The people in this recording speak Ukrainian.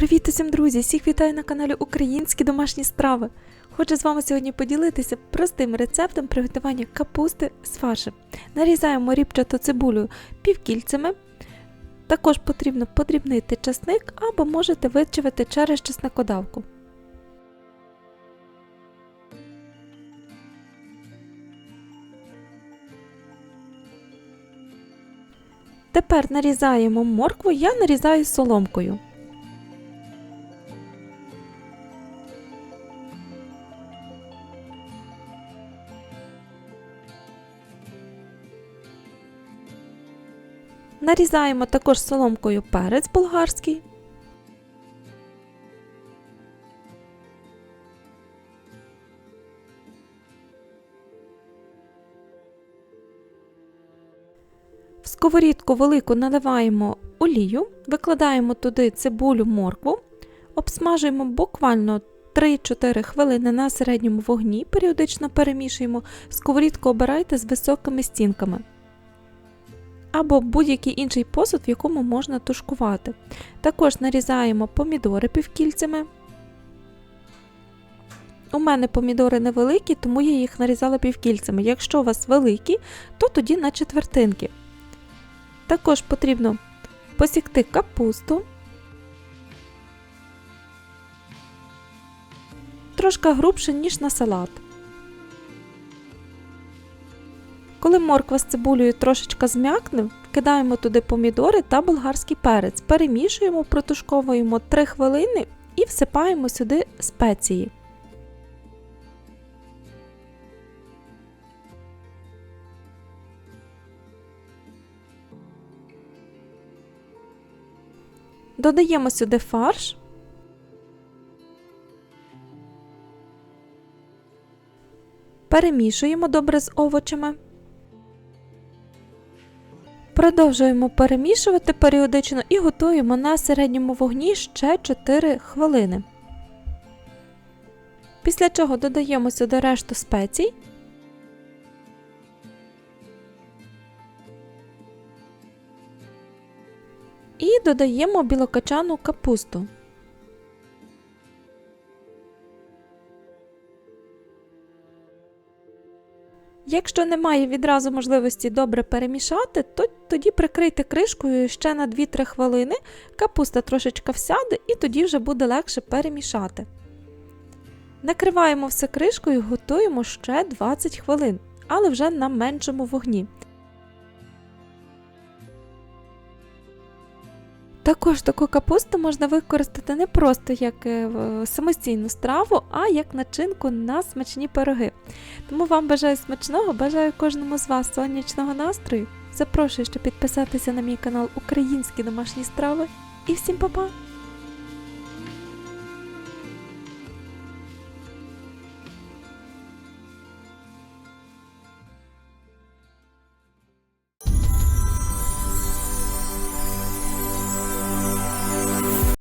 Привіт усім, друзі! Всіх вітаю на каналі Українські домашні страви. Хочу з вами сьогодні поділитися простим рецептом приготування капусти з фаршем. Нарізаємо рібчату цибулю півкільцями. Також потрібно подрібнити часник або можете вичавити через чесникодавку. Тепер нарізаємо моркву, я нарізаю соломкою. Нарізаємо також соломкою перець болгарський. В сковорідку велику наливаємо олію, викладаємо туди цибулю моркву, обсмажуємо буквально 3-4 хвилини на середньому вогні, періодично перемішуємо. Сковорідку обирайте з високими стінками або будь-який інший посуд, в якому можна тушкувати. Також нарізаємо помідори півкільцями. У мене помідори невеликі, тому я їх нарізала півкільцями. Якщо у вас великі, то тоді на четвертинки. Також потрібно посікти капусту, трошки грубше, ніж на салат. Коли морква з цибулею трошечки зм'якне, вкидаємо туди помідори та болгарський перець, перемішуємо, протушковуємо 3 хвилини і всипаємо сюди спеції. Додаємо сюди фарш. Перемішуємо добре з овочами. Продовжуємо перемішувати періодично і готуємо на середньому вогні ще 4 хвилини. Після чого додаємо сюди решту спецій. І додаємо білокачану капусту. Якщо немає відразу можливості добре перемішати, то тоді прикрийте кришкою ще на 2-3 хвилини, капуста трошечки всяде і тоді вже буде легше перемішати. Накриваємо все кришкою, готуємо ще 20 хвилин, але вже на меншому вогні. Також таку капусту можна використати не просто як е, самостійну страву, а як начинку на смачні пироги. Тому вам бажаю смачного, бажаю кожному з вас сонячного настрою. Запрошую ще підписатися на мій канал Українські домашні страви. І всім па-па!